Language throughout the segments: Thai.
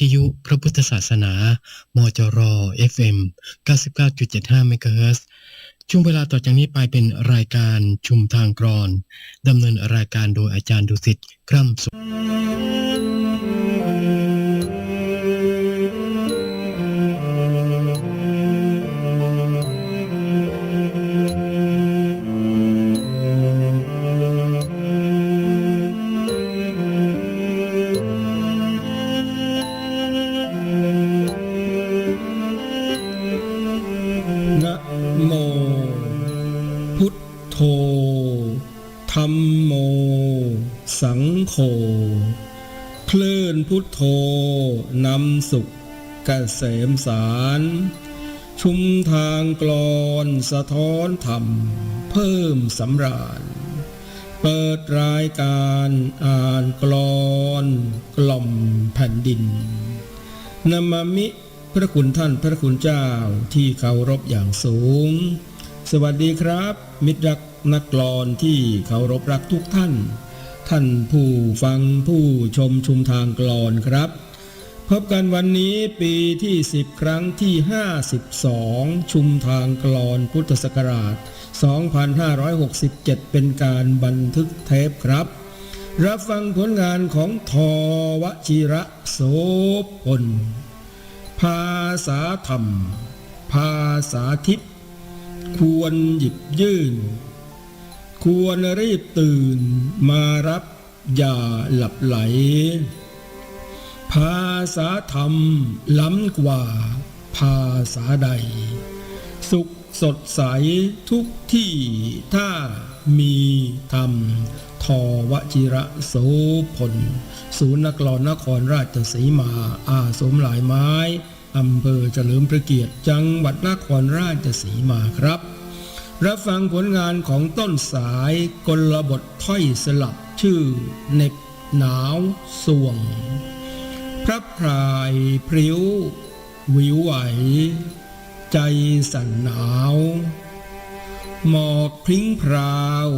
ทยุพระพุทธศาสนา มจร FM 99.75เมกะเฮิรตซ์ช่วงเวลาต่อจากนี้ไปเป็นรายการชุมทางกรอนดำเนินรายการโดยอาจารย์ดุสิตกร่ำสุข เกษมสาร ชุมทางกลอนสะท้อนธรรม เพิ่มสำราญ เปิดรายการอ่านกลอนกล่อมแผ่นดินนามามิพระคุณท่านพระคุณเจ้าที่เคารพอย่างสูง สวัสดีครับ มิตรรักนักกลอนที่เคารพรักทุกท่าน ท่านผู้ฟังผู้ชมชุมทางกลอนครับ พบกันวันนี้ปีที่ 10 ครั้งที่ 52 ชุมทางกลอนพุทธศักราช 2567 เป็นการบันทึกเทปครับ รับฟังผลงานของทอวชิระโสพล ภาษาธรรม ภาษาทิพย์ควรหยิบยื่น ควรรีบตื่นมารับอย่าหลับไหล ภาษาธรรมล้ำกว่า ภาษาใด สุขสดใสทุกที่ถ้ามีธรรม ทวจิระโสพลศูนย์นักลอนครราชสีมา อาสมหลายไม้อำเภอเฉลิมพระเกียรติจังหวัดนครราชสีมาครับ รับฟังผลงานของต้นสายกลบทถ้อยสลับชื่อเน็บหนาวสวง พระพรายพริ้ว วิวไหว ใจสั่นหนาว หมอกพริ้งพราว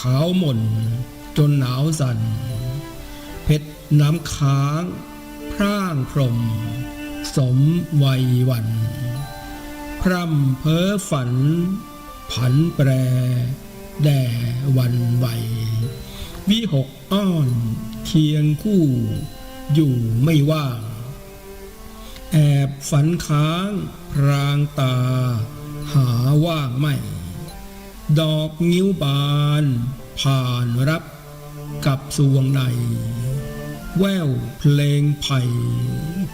ขาวหม่น จนหนาวสั่น เพชรน้ำค้าง พร่างพรม สมวัยวัน พร่ำเพ้อฝัน ผันแปร แด่วันไหว วิหกอ้อนเคียงคู่ อยู่ไม่ว่าง แอบฝันค้างพรางตา หาว่างไม่ ดอกงิ้วบาน ผ่านรับกับสวงใน แววเพลงไผ่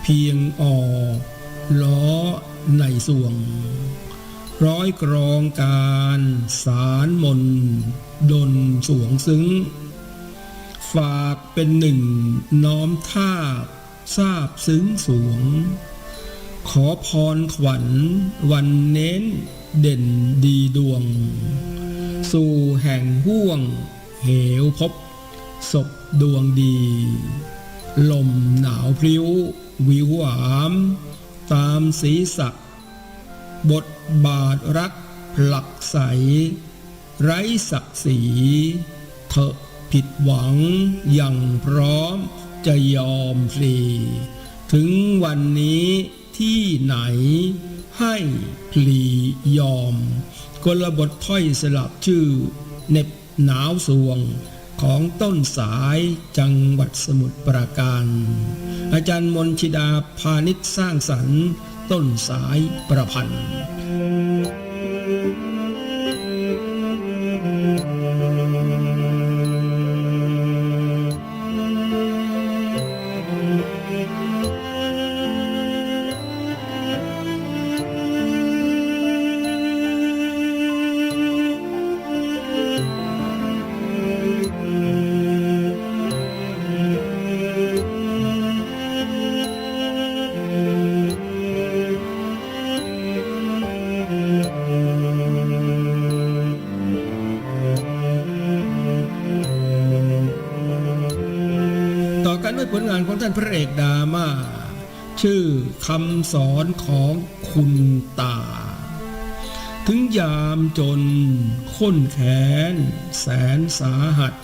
เพียงออล้อในสวง ร้อยกรองการสารมนดนสวงซึ้ง ฝากเป็นหนึ่งน้อมท่าบทราบซึ้งสวงขอพรขวัญวันเน้นเด่นดีดวง สู่แห่งห่วง เหวพบศพดวงดี ลมหนาวพริ้ว วิวหวาม ตามสีสักบทบาทรักผลักใส ไร้ศักดิ์ศรีเถอะ ผิดหวังอย่างพร้อมจะยอมพลีถึงวันนี้ที่ไหนให้พลียอม กลบทถ้อยสลับชื่อเหน็บหนาวสวงของต้นสายจังหวัดสมุทรปราการ อาจารย์มนชิดาพาณิชย์สร้างสรรค์ ต้นสายประพันธ์ ต่อกันด้วยผลงานของท่านพระเอกดามาชื่อคำสอนของคุณตา ถึงยามจนข้นแขน แสนสาหัส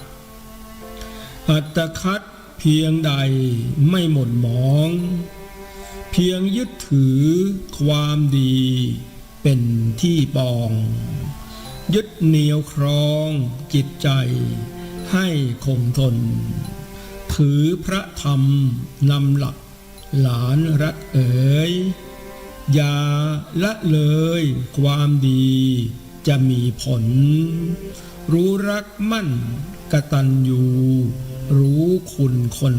อัตคัดเพียงใดไม่หม่นหมอง เพียงยึดถือความดีเป็นที่ปอง ยึดเหนียวครองจิตใจให้คงทน ถือพระธรรมนำหลัก หลานรักเอ๋ยอย่าละเลยความดีจะมีผล รู้รักมั่นกตัญญูรู้คุณคน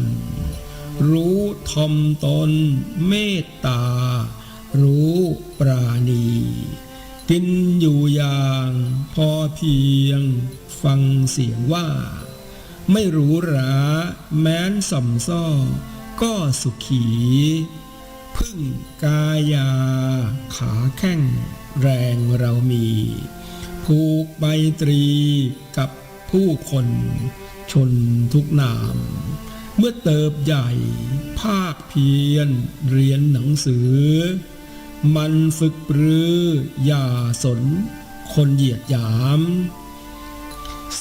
รู้ทอมตนเมตตา รู้ปราณี กินอยู่อย่างพอเพียงฟังเสียงว่า ไม่หรู้หรา แม้นสัมซ้อก็สุขี พึ่งกายา ขาแข้ง แรงเรามี ผูกใบตรีกับผู้คนชนทุกนาม เมื่อเติบใหญ่ ภาคเพียรเรียนหนังสือ มันฝึกปรือ อย่าสน คนเหยียดหยาม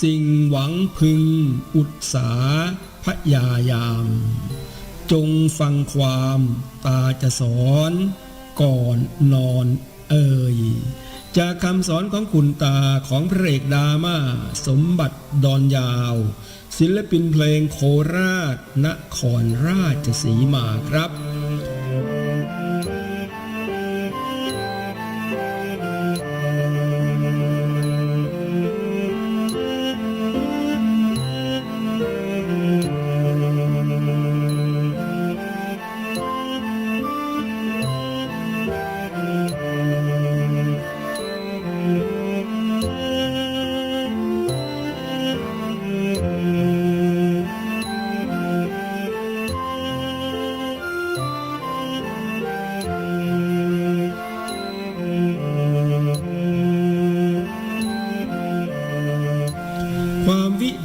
สิ่งหวังพึงอุตสาพยายาม จงฟังความตาจะสอน ก่อนนอนเอ่ยจากคำสอนของคุณตาของพระเอกดามาสมบัติดอนยาว ศิลปินเพลงโคราชนครราชสีมาครับ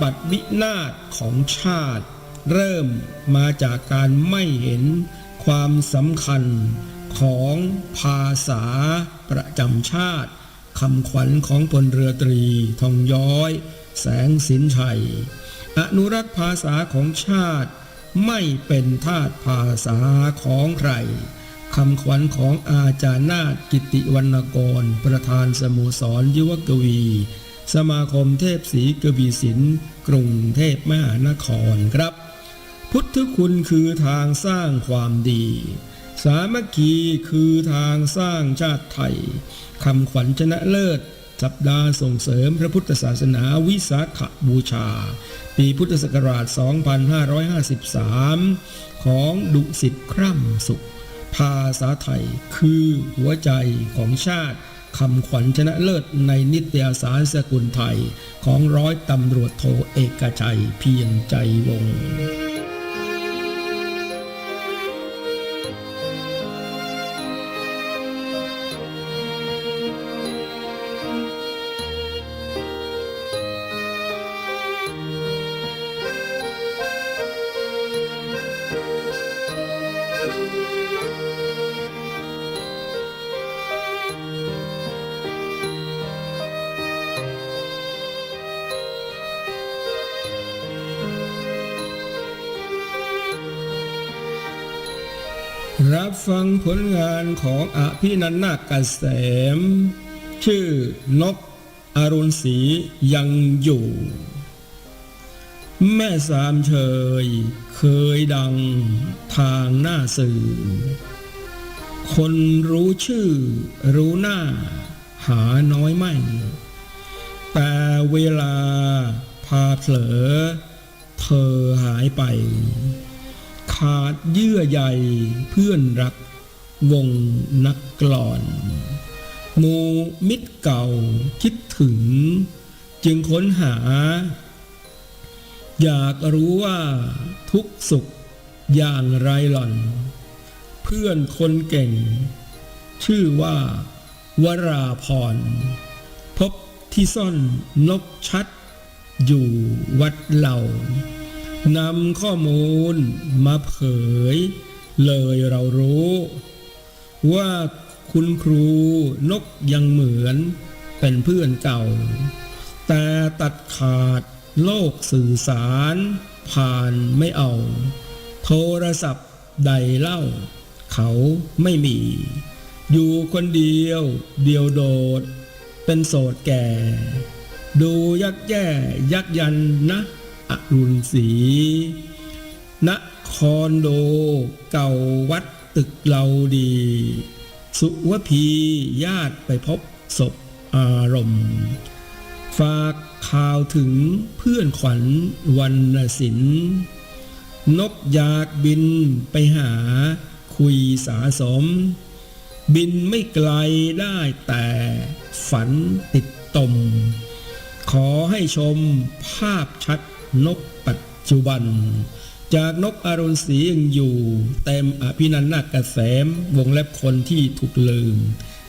บัติวินาศของชาติ เริ่มมาจากการไม่เห็นความสำคัญของภาษาประจำชาติคำขวัญของพลเรือตรี ทองย้อย แสงสินชัย อนุรักษ์ภาษาของชาติ ไม่เป็นทาสภาษาของใครคำขวัญของอาจารย์นาถกิติวรรณกร ประธานสโมสรยุวกวี สมาคมเทพศรีกวีศิลป์กรุงเทพมหานครครับ พุทธคุณคือทางสร้างความดี สามัคคีคือทางสร้างชาติไทยคำขวัญชนะเลิศ สัปดาห์ส่งเสริมพระพุทธศาสนาวิสาขบูชา ปีพุทธศักราช 2553 ของดุสิตคร่ำสุข ภาษาไทยคือหัวใจของชาติ คำขวัญชนะเลิศในนิตยสารสกุลไทยของร้อยตำรวจโทเอกชัยเพียงใจวงศ์ รับฟังผลงานของอภินันนาคเกษมชื่อนกอรุณศรียังอยู่ แม่สามเชยเคยดังทางหน้าสื่อ คนรู้ชื่อรู้หน้าหาน้อยไม่ แต่เวลาพาเผลอเธอหายไป ขาดเยื่อใยเพื่อนรัก วงนักกลอนหมูมิตรเก่าคิดถึง จึงค้นหา อยากรู้ว่าทุกสุขอย่างไรหล่อน เพื่อนคนเก่ง ชื่อว่า วราพร พบที่ซ่อนนกชัด อยู่วัดเหล่า นำข้อมูลมาเผย เลยเรารู้ ว่าคุณครูนกยังเหมือนเป็นเพื่อนเก่า แต่ตัดขาดโลกสื่อสาร ผ่านไม่เอา โทรศัพท์ใดเล่า เขาไม่มี อยู่คนเดียว เดียวโดด เป็นโสดแก่ ดูยักแย่ยักยันนะ อรุณศรีนครโด เก่าวัดตึกเราดี สุวพีญาติไปพบศพอารมณ์ ฝากข่าวถึงเพื่อนขวัญวันศิลป์นกอยากบินไปหาคุยสาสม บินไม่ไกลได้แต่ฝันติดตม ขอให้ชมภาพชัด นกปัจจุบัน จากนกอรุณศรียังอยู่เต็มอภินันนากระแสมวงเล็บคนที่ถูกลืม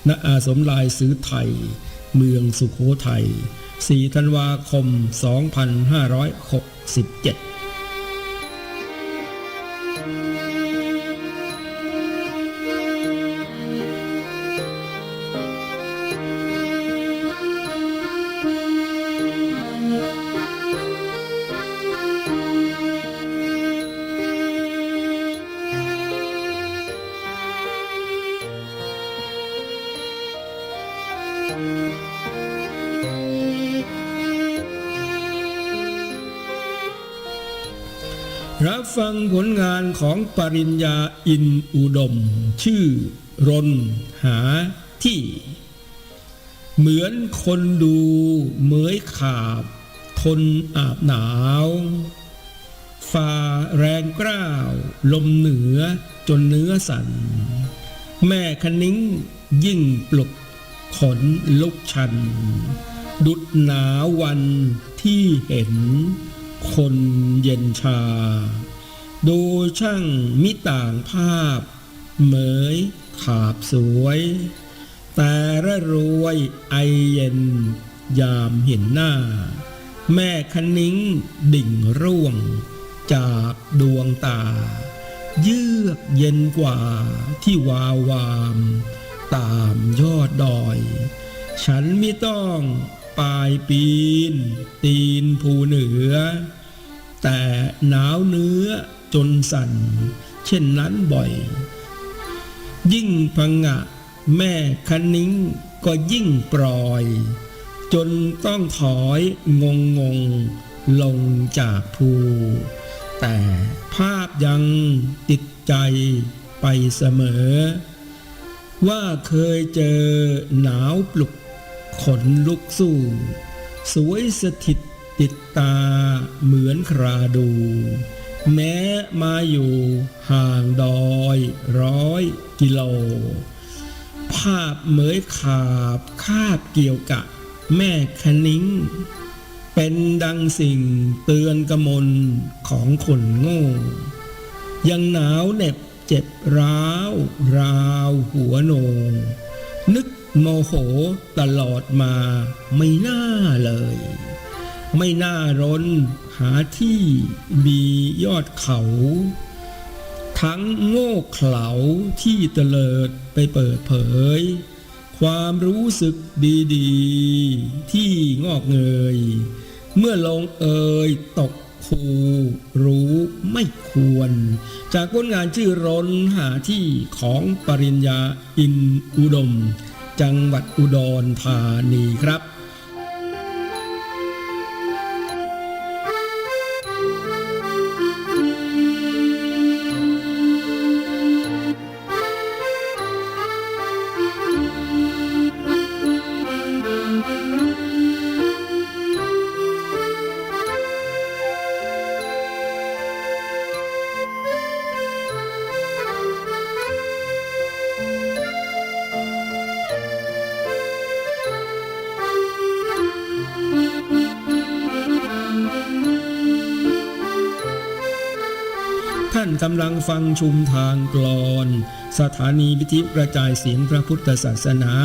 ณอาสมลายซื้อไทย เมืองสุขโขทัย4ธันวาคม 2567 รับฟังผลงานของปริญญาอินอุดม ชื่อ รน หาที่ เหมือนคนดูเหมยขาบ ทนอาบหนาวฝ่าแรงกล้าว ลมเหนือจนเนื้อสั่น แม่คนิ้งยิ่งปลุกขนลุกชัน ดุดหนาววันที่เห็น คนเย็นชา ดูช่างมิต่างภาพ เหมยขาบสวย แต่ระรวยไอเย็น ยามเห็นหน้า แม่คนิ้งดิ่งร่วง จากดวงตา เยือกเย็นกว่าที่วาววาม ตามยอดดอย ฉันไม่ต้อง ปลายปีน ตีนภูเหนือ แต่หนาวเนื้อจนสั่น เช่นนั้นบ่อย ยิ่งพังะ แม่คันนิ้งก็ยิ่งปล่อย จนต้องถอยงงงงลงจากภูแต่ภาพยังติดใจไปเสมอ ว่าเคยเจอหนาวปลุก ขนลุกสู้ สวยสถิตติดตาเหมือนคราดู แม้มาอยู่ห่างดอยร้อยกิโล ภาพเหมยขาบคาบเกี่ยวกะ แม่คนิ้ง เป็นดังสิ่งเตือนกระมนของคนโง่ ยังหนาวเหน็บเจ็บร้าว ราวหัวโน นึก โมโหตลอดมาไม่น่าเลย ไม่น่ารนหาที่มียอดเขา ทั้งโง่เขลาที่เตลิดไปเปิดเผย ความรู้สึกดีๆ ที่งอกเงย เมื่อลงเอยตกคูรู้ไม่ควร จากผลงานชื่อรนหาที่ของปริญญาอินอุดม จังหวัดอุดรธานีครับ กำลังฟังชุมทางกลอน สถานีวิทยุกระจายเสียงพระพุทธศาสนา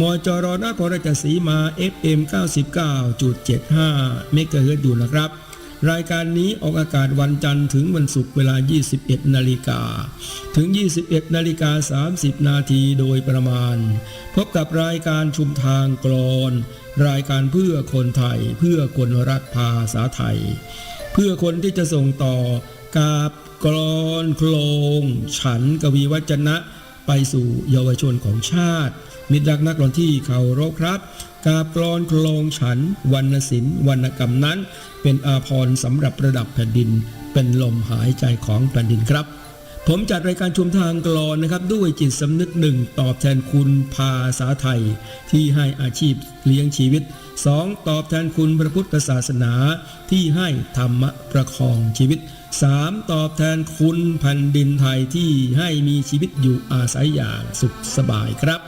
มจรนครราชสีมา FM 99.75 เมกะเฮิรตซ์อยู่นะครับ รายการนี้ออกอากาศวันจันทร์ถึงวันศุกร์เวลา 21 นาฬิกา ถึง 21 นาฬิกา 30 นาทีโดยประมาณ พบกับรายการชุมทางกลอน รายการเพื่อคนไทย เพื่อคนรักภาษาไทย เพื่อคนที่จะส่งต่อกาบ กรอนโคลง ฉันกวีวัจนะ ไปสู่เยาวชนของชาติ มิตรรักนักรอนที่เขารบครับ กาบกรอนโคลงฉันวรรณศิลป์วรรณกรรมนั้น เป็นอาภรณ์สำหรับประดับแผ่นดิน เป็นลมหายใจของแผ่นดินครับ ผมจัดรายการชุมทางกลอนนะครับ ด้วยจิตสำนึกหนึ่งตอบแทนคุณภาษาไทย ที่ให้อาชีพเลี้ยงชีวิต 2. ตอบแทนคุณพระพุทธศาสนาที่ให้ธรรมะประคองชีวิต 3. ตอบแทนคุณแผ่นดินไทยที่ให้มีชีวิตอยู่อาศัยอย่างสุขสบายครับ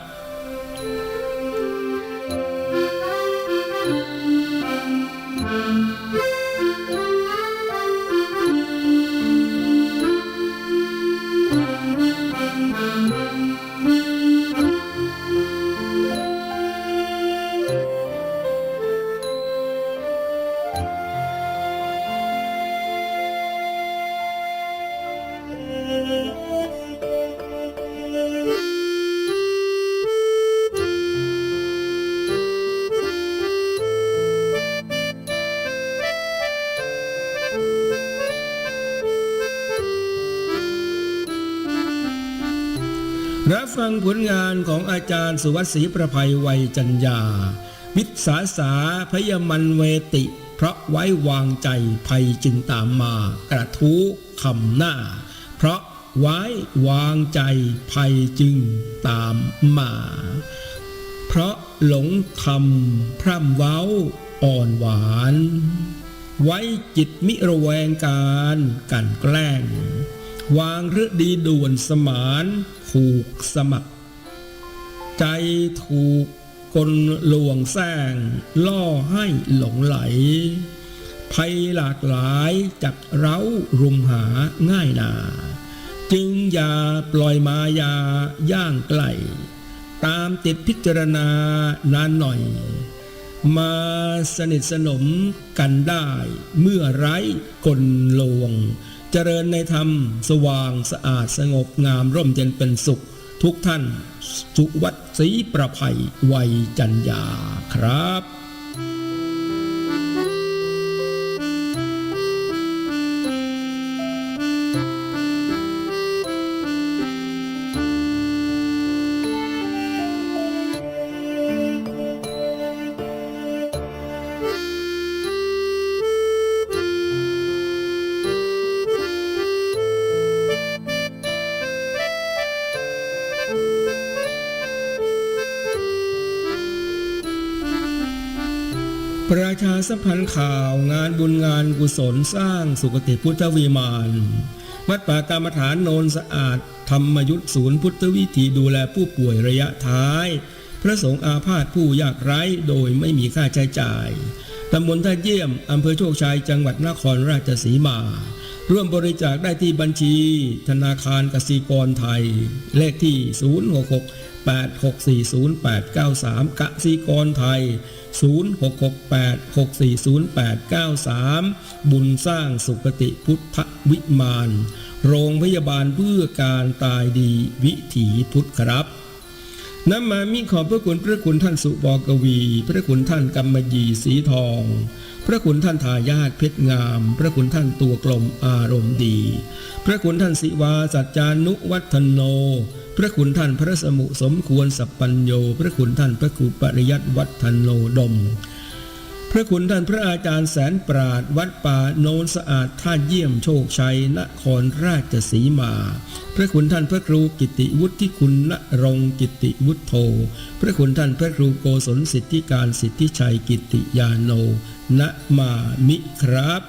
ฟังผลงานของอาจารย์สุวัสดิ์ศรีประภัยวัยจัญญาวิสาสาพยมันเวติ เพราะไว้วางใจภัยจึงตามมา กระทู้คำหน้า เพราะไว้วางใจภัยจึงตามมา เพราะหลงคำพร่ำเว้าอ่อนหวาน ไว้จิตมิระแวงการกันแกล้ง วางฤดีด่วนสมานผูกสมัคร ใจถูกกลลวงแซงล่อให้หลงไหล ภัยหลากหลายจากเร้ารุมหาง่ายนา จึงอย่าปล่อยมายาย่างไกล ตามติดพิจารณานานหน่อย มาสนิทสนมกันได้เมื่อไร้กลลวง เจริญในธรรม สว่างสะอาดสงบงามร่มเย็นเป็นสุข ทุกท่าน สุวัตสีประภัยวัยจัญญาครับ สัมพันธ์ข่าวงานบุญงานกุศลสร้างสุคติพุทธวิมานวัดป่ากรรมฐานโนนสะอาด ธรรมยุทธศูนย์พุทธวิถีดูแลผู้ป่วยระยะท้าย พระสงฆ์อาพาธผู้ยากไร้โดยไม่มีค่าใช้จ่ายตำบลท่าเยี่ยม อำเภอโชคชัย จังหวัดนครราชสีมา ร่วมบริจาคได้ที่บัญชี ธนาคารกสิกรไทย เลขที่ 066 8640893 กสิกรไทย 0668640893 บุญสร้างสุคติพุทธวิมาน โรงพยาบาลเพื่อการตายดีวิถีพุทธครับน้ำมามิขอบพระคุณพระคุณท่านสุบอกวี พระคุณท่านกำมยีสีทอง พระคุณท่านทายาทเพชรงาม พระคุณท่านตัวกลมอารมณ์ดี พระคุณท่านสิวาสัจจานุวัฒโน พระคุณท่านพระสมุสมควรสัพปัญโย พระคุณท่านพระครูปริยัติวัฒโนดม พระคุณท่านพระอาจารย์แสนปราดวัดป่าโนนสะอาดท่าเยี่ยมโชคชัยนครราชสีมา พระคุณท่านพระครูกิติวุฒิคุณณรงกิติวุฒโธพระคุณท่านพระครูโกศลสิทธิการสิทธิชัยกิติยาโนณมามิครับ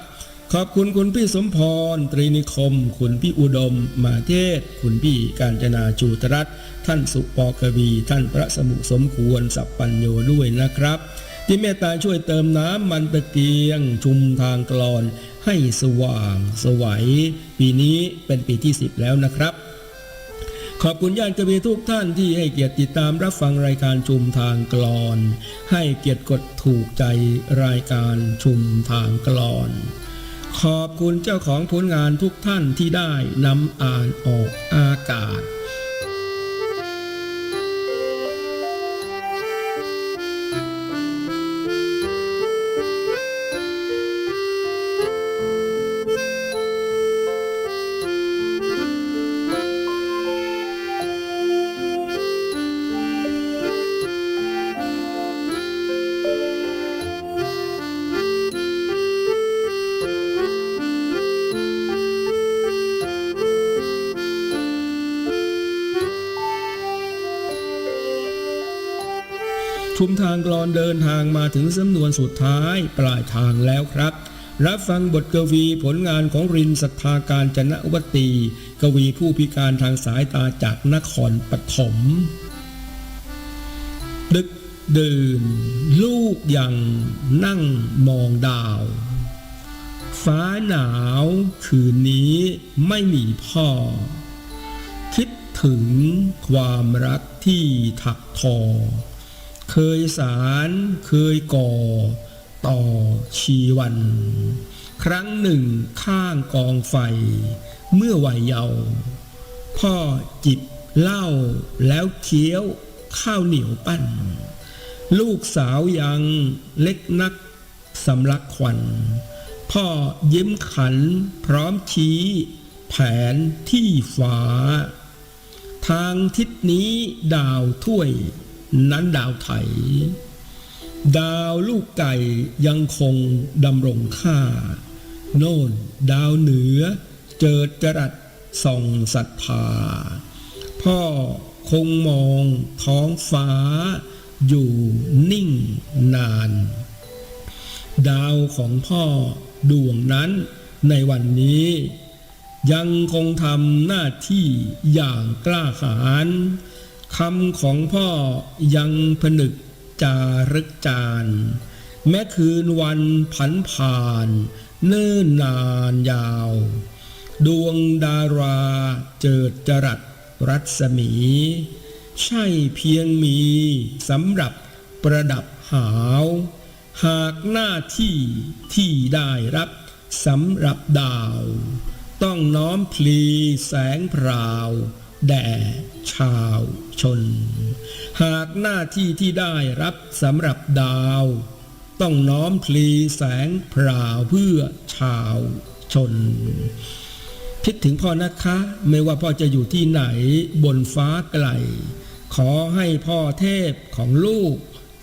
ขอบคุณคุณพี่สมพร ตรีนิคม คุณพี่อุดม มาเทศ คุณพี่การจนาจูตรัตท่านสุปอกวี ท่านพระสมุสมควร สัพปัญโยด้วยนะครับ ที่เมตตาช่วยเติมน้ำมันตะเกียง ชุมทางกลอนให้สว่าง สวัย ปีนี้เป็นปีที่ 10 แล้วนะครับขอบคุณญาติกวีทุกท่านที่ให้เกียรติติดตามรับฟังรายการชุมทางกลอน ให้เกียรติกดถูกใจรายการชุมทางกลอน ขอบคุณเจ้าของผลงานทุกท่านที่ได้นำอ่านออกอากาศางมาถึงสำนวนสุดท้ายปลายทางแล้วครับ รับฟังบทกวีผลงานของรินศรัทธาการจนวตี กวีผู้พิการทางสายตาจากนครปฐมดึกดื่น ลูกยังนั่งมองดาว ฟ้าหนาวคืนนี้ไม่มีพ่อ คิดถึงความรักที่ถักทอ เคยสารเคยก่อ ต่อชีวัน ครั้งหนึ่งข้างกองไฟ เมื่อวัยเยาว์พ่อจิบเหล้าแล้วเคี้ยวข้าวเหนียวปั้น ลูกสาวยังเล็กนักสำลักควัน พ่อยิ้มขันพร้อมชี้ แผนที่ฟ้า ทางทิศนี้ดาวถ้วย นั้นดาวไถ ดาวลูกไก่ยังคงดำรงค่า โน่นดาวเหนือ เจิดจรัสส่องศรัทธา พ่อคงมองท้องฟ้า อยู่นิ่งนาน ดาวของพ่อดวงนั้นในวันนี้ ยังคงทำหน้าที่อย่างกล้าหาญ คำของพ่อยังผนึกจารึกจานแม้คืนวันผันผ่าน เนิ่นนานยาว ดวงดาราเจิดจรัสรัศมี ใช่เพียงมีสำหรับประดับหาว หากหน้าที่ที่ได้รับสำหรับดาว ต้องน้อมพลีแสงพราว แด่ชาวชน หากหน้าที่ที่ได้รับสำหรับดาว ต้องน้อมพลีแสงพราวเพื่อชาวชน คิดถึงพ่อนะคะ ไม่ว่าพ่อจะอยู่ที่ไหนบนฟ้าไกล ขอให้พ่อเทพของลูก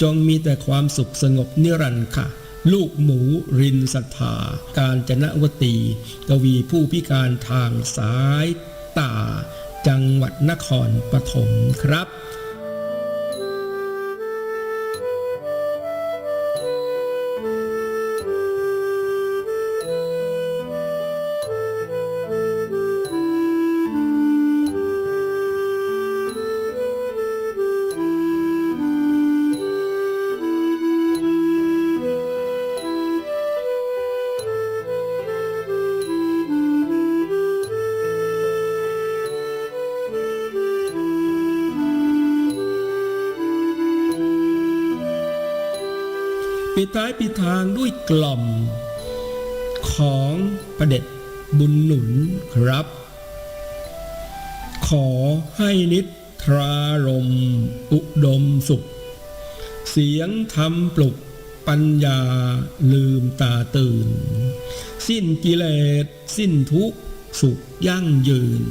จงมีแต่ความสุขสงบนิรันดร์ค่ะลูกหมูรินศรัทธาการจนวตี กวีผู้พิการทางสาย วัดนครปฐมครับ ดท้ายปิดทางด้วยกล่อม ของประเด็จบุญหนุนครับ ขอให้นิทรารม อุดมสุข เสียงธรรมปลุกปัญญาลืมตาตื่น สิ้นกิเลส สิ้นทุกข์ สุขยั่งยืน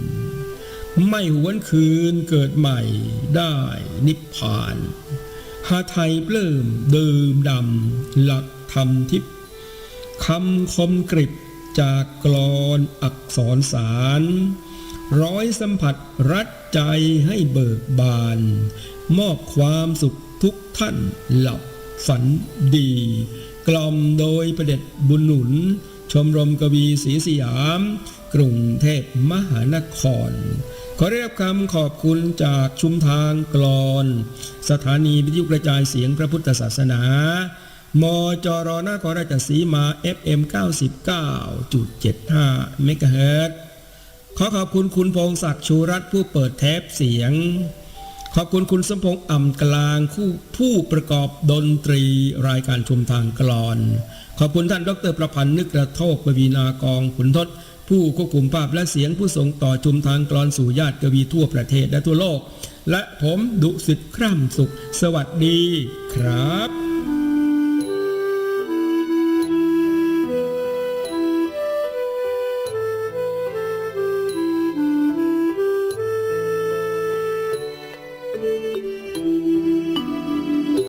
ไม่หวนคืนเกิดใหม่ได้นิพพาน หาไทยเปลื้มดื่มดำหลักธรรมทิพย์คำคมกริบจากกรอนอักษรสาร ร้อยสัมผัสรัดใจให้เบิกบาน มอบความสุขทุกท่านหลับฝันดี กล่อมโดยประเด็จบุญหนุน ชมรมกวีศรีสยาม กรุงเทพมหานคร ขอได้รับคำขอบคุณจากชุมทางกรอน สถานีวิทยุกระจายเสียงพระพุทธศาสนามจรนครราชสีมา FM 99.75 เมกะเฮิรตขอขอบคุณคุณพงศักดิ์ชูรัตน์ผู้เปิดเทปเสียง ขอบคุณคุณสมพงษ์อ่ำกลางผู้ผู้ประกอบดนตรีรายการชุมทางกลอน ขอบคุณท่านดรประพันธ์นึกกระโทกปวีนากองขุนทศ ผู้ควบคุมภาพและเสียงผู้ส่งต่อชุมทางกรอนสู่ญาติกวีทั่วประเทศและทั่วโลก และผมดุสิตคร่ำสุข สวัสดีครับ